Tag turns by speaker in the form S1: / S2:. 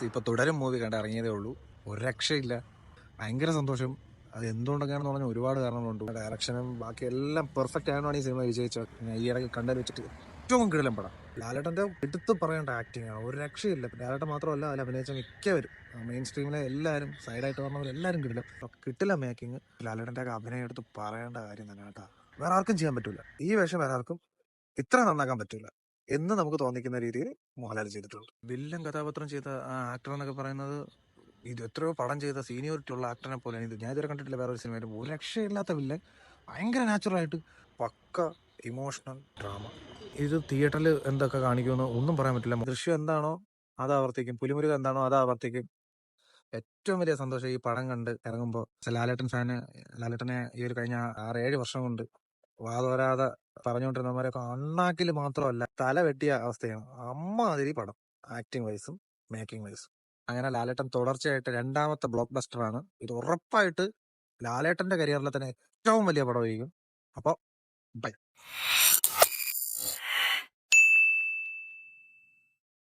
S1: Guys ഇപ്പോൾ തുടരും movie കണ്ട് ഇറങ്ങിയതേ ഉള്ളൂ. ഒരു രക്ഷയില്ല. ഭയങ്കര സന്തോഷം. അത് എന്തുകൊണ്ടൊക്കെയാണെന്ന് പറഞ്ഞാൽ ഒരുപാട് കാരണങ്ങളുണ്ട്. ഡയറക്ഷനും ബാക്കി എല്ലാം പെർഫെക്റ്റ് ആയതുകൊണ്ടാണ് ഈ സിനിമ വിജയിച്ചത്. ഈ ഇടയ്ക്ക് കണ്ടതിൽ വെച്ചിട്ട് ഏറ്റവും കിടലം പടം. ലാലേട്ടന്റെ എടുത്ത് പറയേണ്ട ആക്ടിങ് ആണ്. ഒരു രക്ഷയില്ല. ലാലേട്ടൻ മാത്രമല്ല അതിൽ അഭിനയിച്ച മിക്കവരും. മെയിൻ സ്ട്രീമിലെ എല്ലാവരും സൈഡായിട്ട് വന്നവർ എല്ലാവരും കിട്ടില്ല കിട്ടില്ല മേക്കിംഗ് ലാലേട്ടന്റെ ഒക്കെ അഭിനയം എടുത്ത് പറയേണ്ട കാര്യം തന്നെ കേട്ടോ. വേറെ ആർക്കും ചെയ്യാൻ പറ്റില്ല ഈ വേഷം വേറെ ആർക്കും ഇത്ര നന്നാക്കാൻ പറ്റൂല. എന്ന് നമുക്ക് തോന്നിക്കുന്ന രീതിയിൽ മോഹൻലാൽ ചെയ്തിട്ടുണ്ട്. വില്ലൻ കഥാപാത്രം ചെയ്ത ആ ആക്ടർ എന്നൊക്കെ പറയുന്നത് ഇത് എത്രയോ പടം ചെയ്ത സീനിയോറിറ്റി ഉള്ള ആക്ടറിനെ പോലെ ഇത് ഞാൻ ഇതുവരെ കണ്ടിട്ടില്ല വേറെ ഒരു സിനിമയിൽ ഒരു രക്ഷയില്ലാത്ത വില്ലൻ. ഭയങ്കര നാച്ചുറൽ ആയിട്ട് പക്ക ഇമോഷണൽ ഡ്രാമ ഇത് തിയേറ്ററിൽ എന്തൊക്കെ കാണിക്കുമെന്ന് ഒന്നും പറയാൻ പറ്റില്ല. ദൃശ്യം എന്താണോ അത് ആവർത്തിക്കും. പുലിമുരുക എന്താണോ അത് ആവർത്തിക്കും. ഏറ്റവും വലിയ സന്തോഷം ഈ പടം കണ്ട് ഇറങ്ങുമ്പോൾ ലാലേട്ടൻ ഫാന് ലാലേട്ടനെ ഈ ഒരു കഴിഞ്ഞ ആറ് ഏഴ് വർഷം കൊണ്ട് വാതോരാതെ പറഞ്ഞുകൊണ്ടിരുന്നവരൊക്കെ അണ്ണാക്കിൽ മാത്രമല്ല തല വെട്ടിയ അവസ്ഥയാണ്. അമ്മാതിരി പടം. ആക്ടിങ് വൈസും മേക്കിംഗ് വൈസും അങ്ങനെ ലാലേട്ടൻ തുടർച്ചയായിട്ട് രണ്ടാമത്തെ ബ്ലോക്ക് ബസ്റ്റർ ആണ്. ഇത് ഉറപ്പായിട്ട് ലാലേട്ടന്റെ കരിയറിലെ തന്നെ ഏറ്റവും വലിയ പടമായിരിക്കും. അപ്പോൾ ബൈ